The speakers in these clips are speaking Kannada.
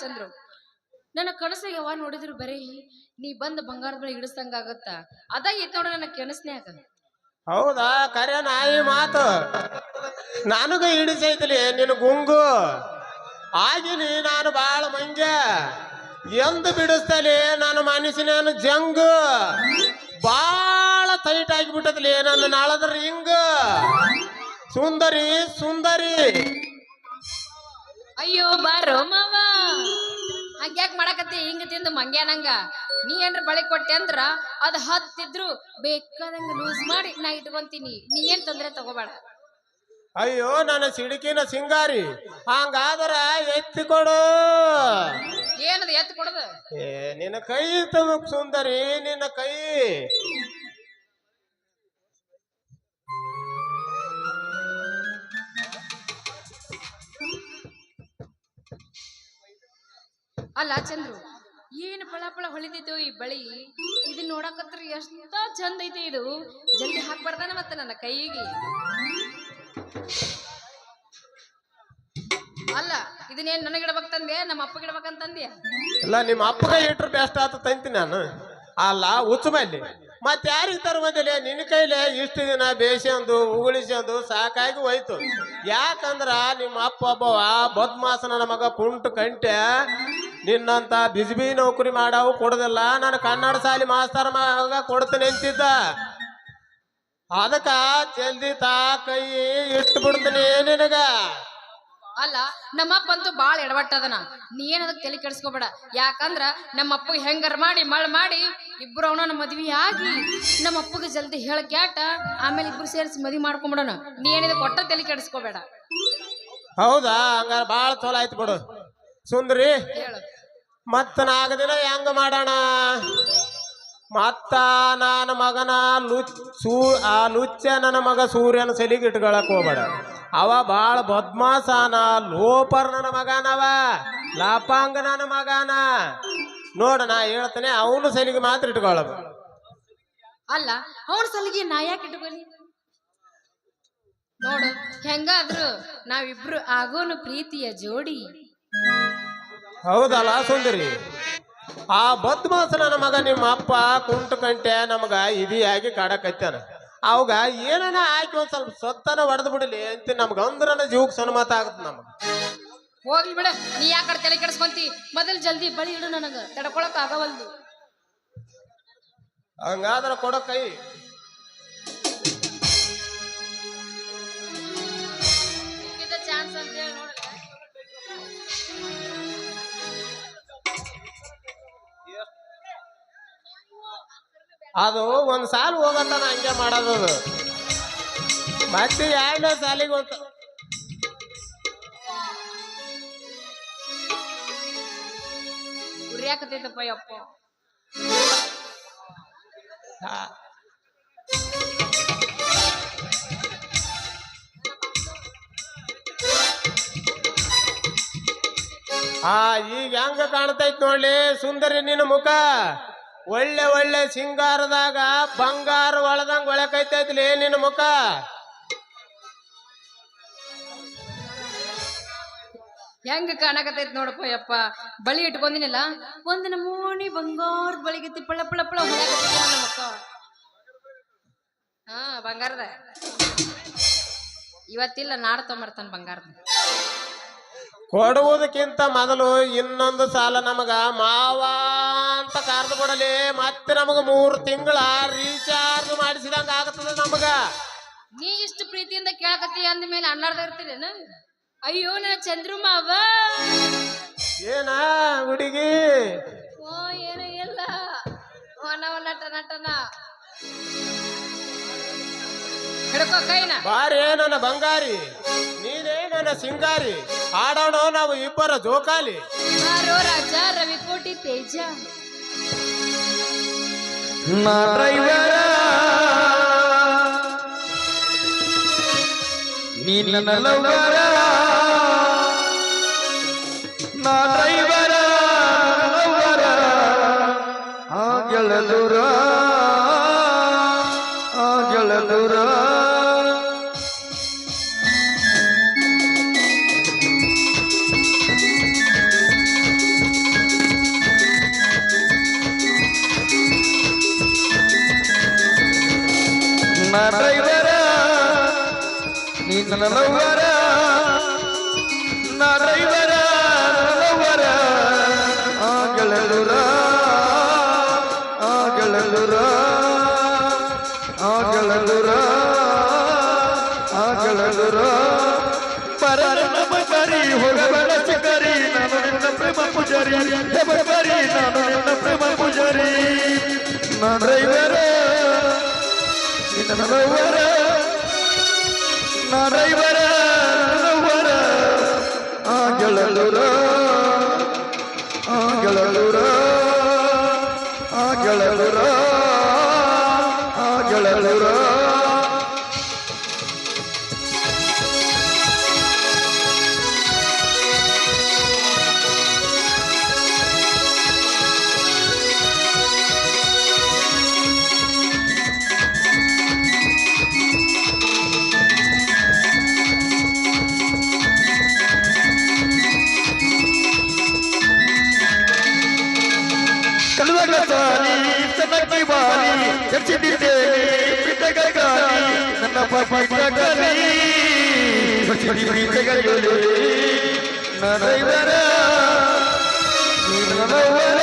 ಚಂದ್ರು ನನ್ನ ಕನಸಿಗೆ ಯಾವ ನೋಡಿದ್ರು ಬರೀ ನೀ ಬಂದ ಬಂಗಾರದ ಹಿಡಿಸ್ದಂಗ ಆಗತ್ತ? ಅದ ಐತ್ ನೋಡ ನನ್ನ ಕನಸ್ನ್ಯಾಗ. ಹೌದಾ? ಕರೆ ನಾಯಿ ಮಾತು. ನನಗ ಹಿಡಿಸೈತಲಿ ನಿನ್ನ ಗುಂಗು. ಆಗಿನಿ ನಾನು ಬಾಳ ಮಂಜ ಎಂದು ಬಿಡಿಸ್ತಲಿ ನನ್ನ ಮನಸ್ಸಿನ ಜಂಗು. ಬಾಳ ಟೈಟ್ ಆಗಿಬಿಟ್ಟದ್ಲಿ ನನ್ನ ನಾಳದ ರಿಂಗ್. ಸುಂದರಿ ಸುಂದರಿ. ಅಯ್ಯೋ ಬಾರೋ ಮಾವ ಹಂಗ್ಯಾಕ್ ಮಾಡಕತ್ತಿ? ಹಿಂಗ ತಿಂದು ಮಂಗ್ಯಾನಂಗ. ನೀ ಏನ್ರ ಬಳಿ ಕೊಟ್ಟೆ ಅಂದ್ರ ಅದ್ ಹತ್ತಿದ್ರು ಬೇಕಾದಂಗ ಲೂಸ್ ಮಾಡಿ ನಾ ಇಟ್ಕೊಂತೀನಿ. ನೀ ಏನ್ ತೊಂದ್ರೆ ತಗೋಬೇಡ. ಅಯ್ಯೋ ನನ್ನ ಸಿಡಿಕಿನ ಸಿಂಗಾರಿ ಹಂಗಾದ್ರ ಎತ್ತಿ ಕೊಡು. ಏನದ ಎತ್ತಿ ಕೊಡದ? ಏ ನಿನ್ನ ಕೈ ತಮಕ್ ಸುಂದರಿ ನಿನ್ನ ಕೈ ಅಲ್ಲ ಚಂದ್ರು, ಏನು ಪಳ ಪಳ ಹೊಳಿದಿದ್ದು ಈ ಬಳಿ? ಇದನ್ನ ನೋಡಕತ್ರ ಎಷ್ಟ ಚಂದ ಐತಿ ಇದು. ಜಲ್ದಿ ಹಾಕ್ಬಾರ್ದಾನ ಮತ್ತ ನನ್ನ ಕೈಗೆ. ಅಲ್ಲ, ಇದನ್ನೇನ್ ನನಗಿಡ್ಬೇಕಂದೆ ನಮ್ಮ ಅಪ್ಪ ಗಿಡ್ಬೇಕಂತಂದ್ಯ ಅಲ್ಲ ನಿಮ್ಮ ಅಪ್ಪಗ ಇಟ್ರು ಬೆಸ್ಟ್ ಆತ ತಂತಿ ನಾನು. ಅಲ್ಲ ಉಚ್ಚಮಲ್ಲಿ ಮಲ್ಲಿ. ಮತ್ತೆ ಯಾರಿಗೆ ತರುವಂದಿಲ್ಲ ನಿನ್ನ ಕೈಲೇ ಇಷ್ಟು ದಿನ ಬೇಸಂದು ಉಗುಳಿಸಂದು ಸಾಕಾಗಿ ಹೋಯ್ತು. ಯಾಕಂದ್ರ ನಿಮ್ಮ ಅಪ್ಪ ಒಬ್ಬವ ಬದ್ಮಾಸನ ಮಗ ಕುಂಟು ಕಂಟೆ ನಿನ್ನಂತ ಬಿಜಿಬಿ ನೌಕರಿ ಮಾಡವು ಕೊಡೋದಿಲ್ಲ. ನಾನು ಕನ್ನಡ ಶಾಲಿ ಮಾಸ್ತರ ಮಗ ಕೊಡ್ತೀನಿ ಅಂತಿದ್ದ. ಅದಕ್ಕ ಜಲ್ದಿ ತಾ ಕೈ ಇಟ್ಟು ಬಿಡ್ತೀನಿ ನಿನಗ. ಅಲ್ಲ ನಮ್ಮಪ್ಪ ಅಂತೂ ಬಾಳ ಎಡವಟ್ಟದನ ನೀ ಏನ್ ಅದಕ್ಕೆ ತಲೆ ಕೆಡಿಸ್ಕೋಬೇಡ. ಯಾಕಂದ್ರ ನಮ್ಮಪ್ಪ ಹೆಂಗಾರ ಮಾಡಿ ಮಳ್ ಮಾಡಿ ಇಬ್ರು ಅವನ ಮದ್ವಿ ಆಗಿ ನಮ್ಮ ಅಪ್ಪಗೆ ಜಲ್ದಿ ಹೇಳ ಕ್ಯಾಟ ಆಮೇಲೆ ಇಬ್ರು ಸೇರಿಸಿ ಮದ್ವಿ ಮಾಡ್ಕೊಂಬಿಡೋಣ. ನೀ ಏನಿದೆ ಕೊಟ್ಟ ತಲೆ ಕೆಡಿಸ್ಕೋಬೇಡ. ಹೌದಾ? ಹಂಗಾರ ಬಾಳ ಚಲೋ ಆಯ್ತು ಬಿಡು. ಸುಂದ್ರಿ. ಹೇಳು. ಮತ್ತ ನಾಲ್ಕು ದಿನ ಹೆಂಗ ಮಾಡೋಣ? ಮತ್ತ ನನ್ನ ಮಗನ ಲುಚ್ ಸೂ, ಆ ಲುಚ್ಚ ನನ್ನ ಮಗ ಸೂರ್ಯನ ಸಲಿಗೆ ಇಟ್ಕೊಳಕ್ ಹೋಗ್ಬೇಡ. ಅವ ಭಾಳ ಬದ್ಮಾಸಾನ, ಲೋಪರ್ ನನ್ನ ಮಗನವ, ಲಾಪಾಂಗ ನನ್ನ ಮಗನ. ನೋಡ, ನಾ ಹೇಳ್ತೇನೆ, ಅವನು ಸಲಿಗೆ ಮಾತ್ರ ಇಟ್ಕೊಳ್ಳ ಅಲ್ಲ ಅವನ ಸಲಿಗೆ ನಾ ಯಾಕೆ ಇಟ್ಕೊಳ್ಳಿ ನೋಡು, ಹೆಂಗಾದ್ರು ನಾವಿಬ್ರು ಆಗೋನು ಪ್ರೀತಿಯ ಜೋಡಿ. ಹೌದಲ್ಲ ಸುಂದರಿ? ಆ ಬದ್ಮಾಸನ ಮಗ ನಿಮ್ಮ ಅಪ್ಪ ಕುಂಟು ಕಂಟೆ ನಮಗ ಇದಿಯಾಗಿ ಕಾಡಕತ್ತಾನ ಅವಾಗ ಏನನ ಹಾಕಿ ಒಂದ್ ಸ್ವಲ್ಪ ಸೊತ್ತನ ಹೊಡೆದು ಬಿಡಲಿ ಅಂತ ನಮ್ಗ ಅಂದ್ರನ ಜೀವಕ್ಕೆ ಸನ್ಮತ ಆಗತ್ ನಮಗ. ಹೋಗ್ಲಿ ಬಿಡ ನೀ ಯಾಕಡೆ ತಲೆ ಕೆಡಿಸ್ಕೊಂತಿ? ಮೊದಲು ಜಲ್ದಿ ಬಳಿ ಇಡು ನನಗ ತಡ್ಕೊಳಕ್ ಆಗವಲ್ದು. ಹಂಗಾದ್ರ ಕೊಡೋ ಕೈ. ಅದು ಒಂದ್ ಸಾಲ ಹೋಗತ್ತಾನ ಹಂಗೆ ಮಾಡೋದು ಅದು. ಮತ್ತೆ ಎರಡನೇ ಸಾಲಿಗೆ ಹೋಗ್ತ ಉರಿಯಾಕತೈತಪ್ಪ ಯಪ್ಪ ಆ ಈಗ ಹೆಂಗ ಕಾಣ್ತೈತ್ ನೋಡ್ಲಿ ಸುಂದರಿ ನಿನ್ನ ಮುಖ. ಒಳ್ಳೆ ಒಳ್ಳೆ ಸಿಂಗಾರದಾಗ ಬಂಗಾರ ಒಳದಂಗ ಒಳಕೈತೈತ್ಲಿ ನಿನ್ನ ಮುಖ? ಹೆಂಗ ಕಾಣಕತೈತ್ ನೋಡಪ್ಪ ಯಪ್ಪ. ಬಳಿ ಇಟ್ಕೊಂಡಿನಲ್ಲ ಒಂದ್ ನಮೂನಿ ಬಂಗಾರದ ಬಳಿಗೈತಿ ಪಳ ಪಳ ಪಳ ಮುಖ. ಆ ಹಾ ಬಂಗಾರದ. ಇವತ್ತಿಲ್ಲ ನಾಡ್ ತೊಂಬರ್ತಾನ ಬಂಗಾರದ. ಕೊಡುವುದಕ್ಕಿಂತ ಮೊದಲು ಇನ್ನೊಂದು ಸಾಲ ನಮಗ. ಮಾವ ಅಂತ ಕರೆದು ಕೊಡಲಿ. ಮತ್ತೆ ನಮಗ ಮೂರು ತಿಂಗಳ ರೀಚಾರ್ಜ್ ಮಾಡಿಸಿದಂಗ ಆಗತ್ತದ ನಮಗ. ನೀ ಇಷ್ಟು ಪ್ರೀತಿಯಿಂದ ಕೇಳಕತ್ತಿ ಅಂದ ಮೇಲೆ ಅನ್ನಾರ್ದ ಇರ್ತೀರೇನು? ಅಯ್ಯೋ ನನ್ನ ಚಂದ್ರು ಮಾವ. ಏನ ಹುಡುಗಿ? ಓ ಏನ ಇಲ್ಲ. ಅವನವ ನಟ ನಟನ. ಹಿಡ್ಕೋ ಕೈನ. ಬಾರೇ ನನ್ನ ಬಂಗಾರಿ ನೀನೇ ನನ್ನ ಸಿಂಗಾರಿ. ಆಡೋಣ ನಾವು ಇಬ್ಬರ ಜೋಕಾಲಿ. ರಾಜ ರವಿಕೋಟಿ ತೇಜ. ಡ್ರೈವರ. ನೀ ನನ್ನ ಲವ್ವರ ನೀ ನನ್ನ ಲವ್ವರ ನಾ ಡ್ರೈವರ ಲವ್ವರ ಆ ಗೆಳಲುರ ಆ ಗೆಳಲುರ ಆ ಗೆಳಲುರ ಆ ಗೆಳಲುರ ಪರ ನಮ ಕರಿ ಹೋಗಬೇಡ ಚಿಕರಿ ನಾನು ನಿನ್ನ ಪ್ರೇಮ ಪೂಜಾರಿ. ಹೆಬರಿ ನಾನು ನಿನ್ನ ಪ್ರೇಮ ಪೂಜಾರಿ ನಾ ಡ್ರೈವರ ನರವರ ನಾ ಡ್ರೈವರ ಆ ಗೆಳಲುರ ಬಾಲಿ ಚರ್ಚಿದ್ದೇನೆ ಪಿಟಗಲಿ ನನ್ನ ಪಪಿಟಗಲಿ ಚರ್ಚಿದಿ ಪ್ರೀತಗಲಿ ನನ್ನ ಇವರ ನನ್ನವರ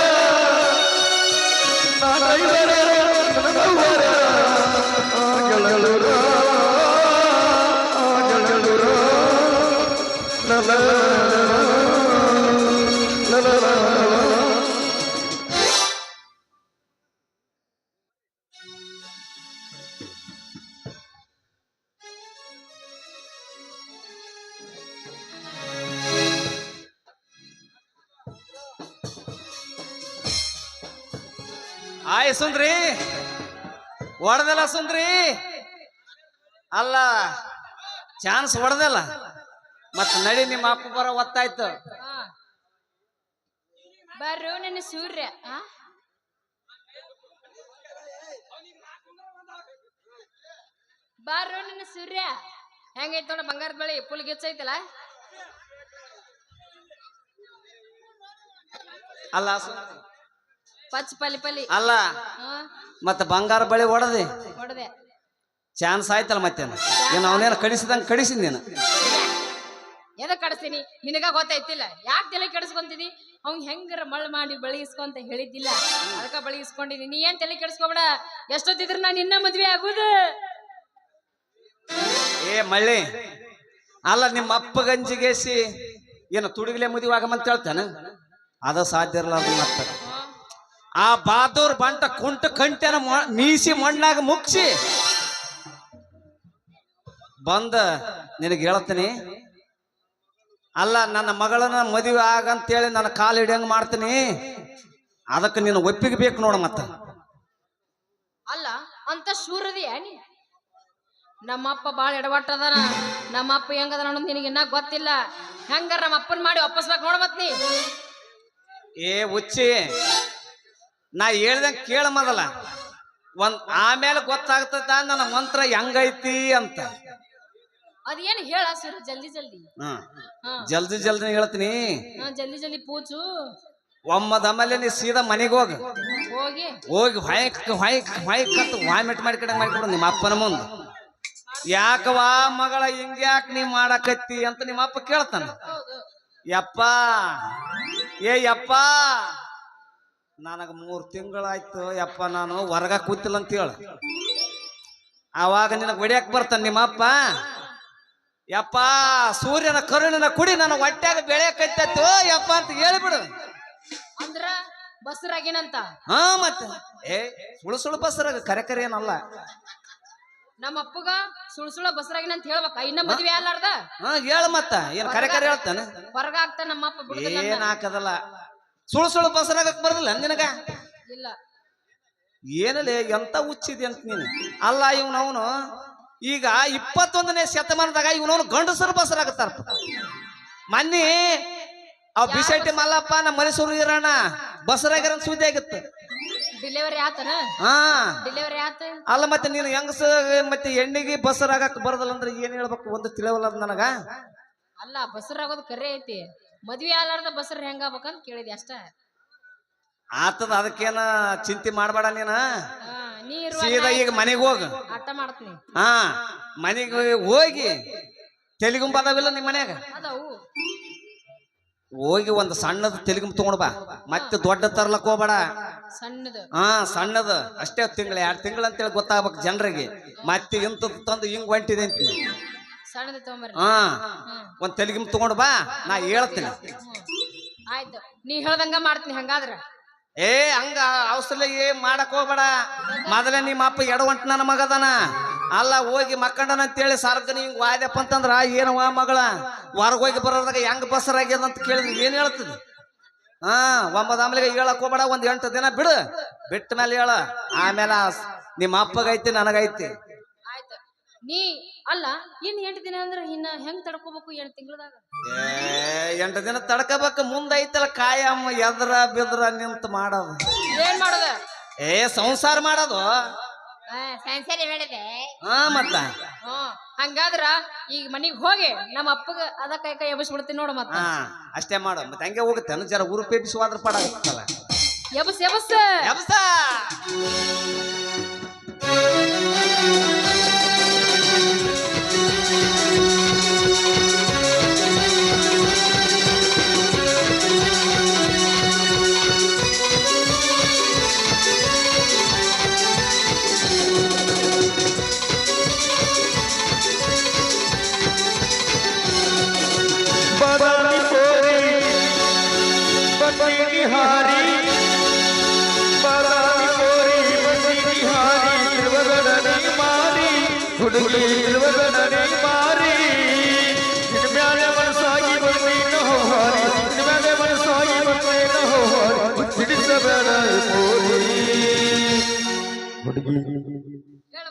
ಆಯ್ ಸುಂದ್ರಿ ಹೊಡೆದಲ್ಲ ಸುಂದ್ರಿ ಅಲ್ಲ ಚಾನ್ಸ್ ಹೊಡೆದಲ್ಲ ಮತ್ ನಡಿ ನಿಮ್ಮ ಅಪ್ಪ ಬರೋ ಒತ್ತಾಯ್ತು. ಬರ್ರು ನನ್ನ ಸೂರ್ಯ? ಬಾರು ನನ್ನ ಸೂರ್ಯ ಹೆಂಗೈತೆ ನೋಡ ಬಂಗಾರದ ಬಳಿ ಪುಲ್ ಗಿಚ್ಚೈತಲ್ಲ ಅಲ್ಲ. ಪಚ್ ಪಲಿ ಪಲಿ. ಅಲ್ಲ ಮತ್ತ ಬಂಗಾರ ಬಳಿ ಹೊಡೆದಿ? ಹೊಡೆದೆ. ಚಾನ್ಸ್ ಆಯ್ತಲ್ಲ ಮತ್ತೇನು? ಏನು ಅವನೇನು ಕಡಿಸಿದಂಗ ಕಡಿಸಿದ ನೀನು. ಎದಕ್ ಕಡಿಸ್ತೀನಿ? ನಿನಗ ಗೊತ್ತಾಯ್ತಿಲ್ಲ. ಯಾಕೆ ತಲೆ ಕೆಡಿಸ್ಕೊಂತಿದಿ? ಅವ್ನ್ ಹೆಂಗರ ಮಳ್ ಮಾಡಿ ಬಳಿಸ್ಕೊಂತ ಹೇಳಿದ್ದಿಲ್ಲ. ಅದಕ್ಕ ಬಳಿಸ್ಕೊಂಡಿನಿ ನೀ ಏನ್ ತಲೆ ಕೆಡಿಸ್ಕೊಬೇಡ. ಎಷ್ಟೊತ್ತಿದ್ರು ನಾನು ಇನ್ನ ಮದ್ವೆ ಆಗುದು. ಏ ಮಳ್ಳಿ. ಅಲ್ಲ ನಿಮ್ಮ ಅಪ್ಪ ಗಂಜಿಗೇಸಿ ಏನು ತುಡುಗಲೆ ಮುದಿವಾಗಮಂತ ಹೇಳ್ತಾನೆ? ಅದ ಸಾಧ್ಯ ಇರಲ್ಲ ಮತ್ತ. ಆ ಬಾದೂರ್ ಬಂಟ ಕುಂಟ ಕಂಟೆನ ಮೀಸಿ ಮಣ್ಣಾಗ ಮುಗ್ಸಿ. ಬಂದ ನಿನಗೆ ಹೇಳ್ತೀನಿ. ಅಲ್ಲ ನನ್ನ ಮಗಳನ್ನ ಮದುವೆ ಆಗಂತೇಳಿ ನನ್ನ ಕಾಲು ಹಿಡಿಯಂಗ ಮಾಡ್ತೀನಿ. ಅದಕ್ಕೆ ನೀನು ಒಪ್ಪಿಗೆ ಬೇಕು ನೋಡ ಮತ್ತ. ಅಲ್ಲ ಅಂತ ಶೂರದಿಯ ನೀ? ನಮ್ಮಪ್ಪ ಬಾಳ ಎಡವಟ್ಟದನ ನಮ್ಮಪ್ಪ ಹೆಂಗದ ಅನ್ನೋದು ನಿನಗೆ ಇನ್ನ ಗೊತ್ತಿಲ್ಲ. ಹೆಂಗಾರ ನಮ್ಮ ಅಪ್ಪನ ಮಾಡಿ ವಾಪಸ್ಬೇಕು ನೋಡ ಮತ್ತೆ ಏ ಹುಚ್ಚಿ ನಾ ಹೇಳ್ದಂಗೆ ಕೇಳ ಮೊದಲ. ಒಂದ್ ಆಮೇಲೆ ಗೊತ್ತಾಗ್ತದ ನನ್ನ ಮಂತ್ರ ಹೆಂಗೈತಿ ಅಂತ. ಅದೇನು ಹೇಳ ಸರ್ ಜಲ್ದಿ ಜಲ್ದಿ. ಹಾ. ಜಲ್ದಿ ಜಲ್ದಿ ಹೇಳ್ತೀನಿ. ಹಾ, ಜಲ್ದಿ ಜಲ್ದಿ ಪೂಜು. ಒಮ್ಮದಮೇಲೆ ನೀ ಸೀದಾ ಮನೆಗೆ ಹೋಗ. ಹೋಗಿ. ಹೋಗಿ ಹೊಯ್ಕ್ ಹೊಯ್ಕ್ ಹೊಯ್ಕ್ ಅಂತ ವಾಮಿಟ್ ಮಾಡಿ ಕಡೆ ಮಾಡಿಕೊಡು ನಿಮ್ಮ ಅಪ್ಪನ ಮುಂದೆ. ಯಾಕವಾ ಮಗಳ ಹಿಂಗ್ಯಾಕ್ ನೀ ಮಾಡಕತ್ತಿ ಅಂತ ನಿಮ್ಮ ಅಪ್ಪ ಕೇಳ್ತಾನ. ಯಪ್ಪ ಏ ಯಪ್ಪ ನನಗ ಮೂರು ತಿಂಗಳಾಯ್ತು ಯಪ್ಪ ನಾನು ಹೊರಗ ಕೂತಿಲ್ಲ ಅಂತ ಹೇಳ ಆವಾಗ ನಿನಗೆ ಹೊಡಿಯಕ್ಕೆ ಬರ್ತಾನ ನಿಮ್ಮಪ್ಪ? ಯಪ್ಪ ಸೂರ್ಯನ ಕರುಣನ ಕುಡಿ ನನ್ನ ಹೊಟ್ಯಾಗ ಬೆಳೆಯಕತ್ತೈತು ಯಪ್ಪ ಅಂತ ಹೇಳಿಬಿಡು. ಅಂದ್ರ ಬಸರಾಗಿನಂತ ಹಾ ಮತ್ತೆ. ಏ ಸುಳು ಸುಳು ಬಸ್ರಾಗ ಕರೆ ಕರೆ ಏನಲ್ಲ. ನಮ್ಮ ಅಪ್ಪಗ ಸುಳ್ ಸುಳ ಬಸರಾಗಿನಂತ ಹೇಳ್ಬೇಕ ಇನ್ನ ಮದ್ವೆ ಅಲ್ಲಾರ್ದ ಹಾ ಹೇಳ ಮತ್ತ ಏನ್ ಕರೆ ಕರೆ ಹೇಳ್ತಾನೆ? ಹೊರಗ ಆಗ್ತಾ ನಮ್ಮ ಅಪ್ಪ ಏನ್ ಹಾಕದಲ್ಲ. ಸುಳು ಸುಳ್ಳು ಬಸ್ಸರಾಗಕ್ ಬರದಿಲ್ಲ ನಿನಗ? ಇಲ್ಲ. ಏನಲೇ ಎಂತ ಹುಚ್ಚಿದೆ ಅಂತ ನೀನು? ಅಲ್ಲ ಇವನವನು ಈಗ ಇಪ್ಪತ್ತೊಂದನೇ ಶತಮಾನದಾಗ ಇವನವನು ಗಂಡಸರು ಬಸರಾಗತ್ತಾರ. ಮನ್ನಿ ಅವ್ ಬಿಸೈಟಿ ಮಲ್ಲಪ್ಪ ನಮ್ಮ ಮೈಸೂರು ಇರೋಣ ಬಸರಾಗಿರ ಸುದ್ದಿ ಆಗಿತ್ತು. ಡೆಲಿವರಿ ಆತನ? ಹಾ. ಡೆಲಿವರಿ ಆತ? ಅಲ್ಲ ಮತ್ತೆ ನೀನು ಹೆಂಗಸ ಮತ್ತೆ ಹೆಣ್ಣಿಗೆ ಬಸರಾಗಕ್ ಬರದಲ್ಲ ಅಂದ್ರೆ ಏನ್ ಹೇಳ್ಬೇಕು? ಒಂದು ತಿಳಿವಲ್ಲ ಅದ್ ನನಗ? ಅಲ್ಲ ಬಸರಾಗೋದು ಕರೆ ಐತಿ. ಮದ್ವೆ ಆಲಾರ್ದ ಬಸರ್ ಹೆಂಗಾಗ್ಬೇಕಂತ ಕೇಳಿದೆ ಅಷ್ಟ? ಆತದ ಅದಕ್ಕೇನ ಚಿಂತೆ ಮಾಡಬೇಡ ನೀನ? ಹಾ, ನೀ ಸೀದಾ ಈಗ ಮನೆಗೆ ಹೋಗ. ಆಟ ಮಾಡ್ತೀನಿ. ಹಾ ಮನೆಗೆ ಹೋಗಿ ತೆಲಿಗುಂಬ ಅದಾವಿಲ್ಲ ನಿಮ್ಮ ಮನ್ಯಾಗ? ಅದಾವು. ಹೋಗಿ ಒಂದು ಸಣ್ಣದ ತೆಲಿಗುಂಬ ತಗೊಂಡ್ ಬಾ. ಮತ್ತೆ ದೊಡ್ಡ ತರ್ಲಕ್ ಹೋಗ್ಬೇಡ. ಸಣ್ಣದು. ಹಾ ಸಣ್ಣದ. ಅಷ್ಟೇ ತಿಂಗಳ ಎರಡು ತಿಂಗಳು ಅಂತೇಳಿ ಗೊತ್ತಾಗ್ಬೇಕು ಜನರಿಗೆ. ಮತ್ತೆ ಇಂಥದ್ದು ತಂದು ಹಿಂಗ್ ಹೊಂಟಿದೆ ಅಂತೀನಿ ಸಣ್ಣದು ತಗೊಂಬರ್ರಿ. ಹಾ. ಒಂದ್ ತೆಲಿಗುಂಬ ತಗೊಂಡ್ ಬಾ ನಾ ಹೇಳ್ತೀನಿ. ಆಯ್ತು. ನೀ ಹೇಳ್ದಂಗ ಮಾಡ್ತೀನಿ ಹಂಗಾದ್ರ. ಏ ಹಂಗ ಅವಸರ ಮಾಡಕ್ ಹೋಗ್ಬೇಡ. ಮೊದಲೇ ನಿಮ್ಮ ಅಪ್ಪ ಎಡವಂಟ ನನ್ನ ಮಗದನ ಅಲ್ಲ ಹೋಗಿ ಮಕ್ಕಂಡನ ಅಂತೇಳಿ ಸಾರ್ವಜನಿಕ ಹಿಂಗ್ ವಾಯ್ದಪ್ಪ ಅಂತಂದ್ರ ಏನವ ಮಗಳ? ಹೊರಗ್ ಹೋಗಿ ಬರೋದಾಗ ಹೆಂಗ್ ಬಸರಾಗ್ಯದ ಅಂತ ಕೇಳಿದ್ರೆ ಏನ್ ಹೇಳ್ತದೆ? ಹಾ ಒಂಬತ್ತು ಆಮೇಲೆ ಹೇಳಕ್ ಹೋಗ್ಬೇಡ ಒಂದ್ ಎಂಟು ದಿನ ಬಿಡು. ಬಿಟ್ಟ ಮೇಲೆ ಹೇಳ. ಆಮೇಲೆ ನಿಮ್ಮ ಅಪ್ಪಗೈತಿ ನನಗೈತಿ. ನೀ ಅಲ್ಲ ಇನ್ ಎಂಟು ದಿನ ಅಂದ್ರೆ ಇನ್ನ ಹೆಂಗ್ ತಡ್ಕೋಬೇಕು ಎಂಟು ತಿಂಗಳದಾಗ? ಎಂಟು ದಿನ ತಡ್ಕೋಬೇಕು ಮುಂದೈತಲ್ಲ ಕಾಯಮ್ಮ ಎದ್ರ ಬಿದ್ರ ನಿಂತ ಮಾಡೋದು. ಏನ್ ಮಾಡೋದ? ಏ ಸಂಸಾರ ಮಾಡೋದು. ಸೆನ್ಸರಿ ಹೇಳಿದೆ ಹಾ ಮತ್ತ. ಹ್ಮ್ ಹಂಗಾದ್ರ ಈಗ ಮನಿಗ್ ಹೋಗಿ ನಮ್ಮ ಅಪ್ಪಗ ಅದ ಕೈ ಕೈ ಎಬ್ಬಿಸ್ಬಿಡ್ತೀನಿ ನೋಡು ಮತ್ತ. ಅಷ್ಟೇ ಮಾಡು. ಮತ್ತೆ ಹಂಗೆ ಹೋಗುತ್ತೆ ಜರ ಊರು ಪೇಪಿಸುವಾದ್ರ ಪಾಡ ಎಬಸ್ ಎಬಸ್. ಎಬ್ಸ.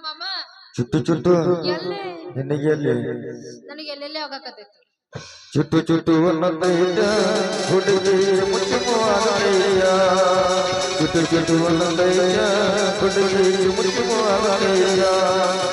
ಮಾಮ. ಚುಟ್ಟು ಚುಟ್ಟು ಎಲ್ಲಿ? ನಿನಗೆ ಎಲ್ಲಿ? ನನಗೆ ಎಲ್ಲೆಲ್ಲೇ ಹೋಗಕತ್ತೈತಿ ಚುಟ್ಟು ಚುಟ್ಟು ಅನ್ನದಯ್ಯ ಹುಡುಗಿ ಮುಚ್ಚುವಾಗಯ್ಯ ಚುಟ್ಟು ಚುಟ್ಟು ಅನ್ನದಯ್ಯ ಹುಡುಗಿ ಮುಚ್ಚುವಾಗಯ್ಯ ಏ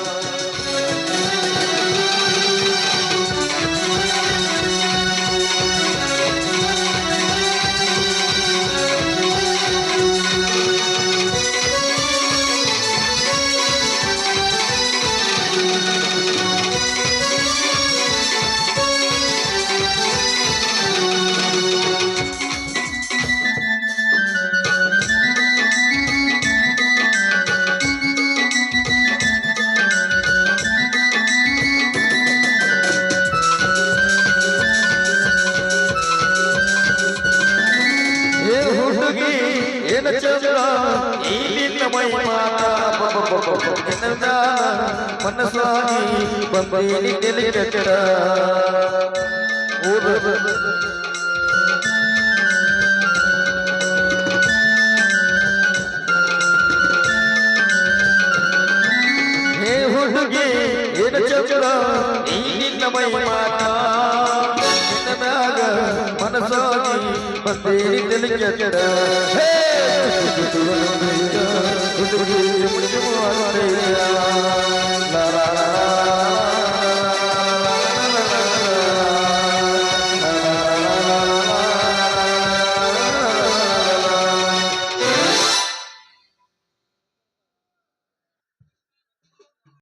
ಏನ ಚಂದ್ರ ಈ ನಿನ್ನ ಮೈ ಮಾತ ನಿನ್ನ ಮನಸ್ಸಾಗಿ ಬಂದೀನಿ ನೆಲೆ ಕೆಟ್ಟ ಊರ ಹೇ ಹುಡುಗಿ ಏನ ಚಂದ್ರ ಈ ನಿನ್ನ ಮೈ ಮಾತ ನಿನ್ನ ಮ್ಯಾಗ ಮನಸ್ಸಾಗಿ ಬಂದೇರಿ ತೆಲಿಗೆ ಕೆಡ Thank you.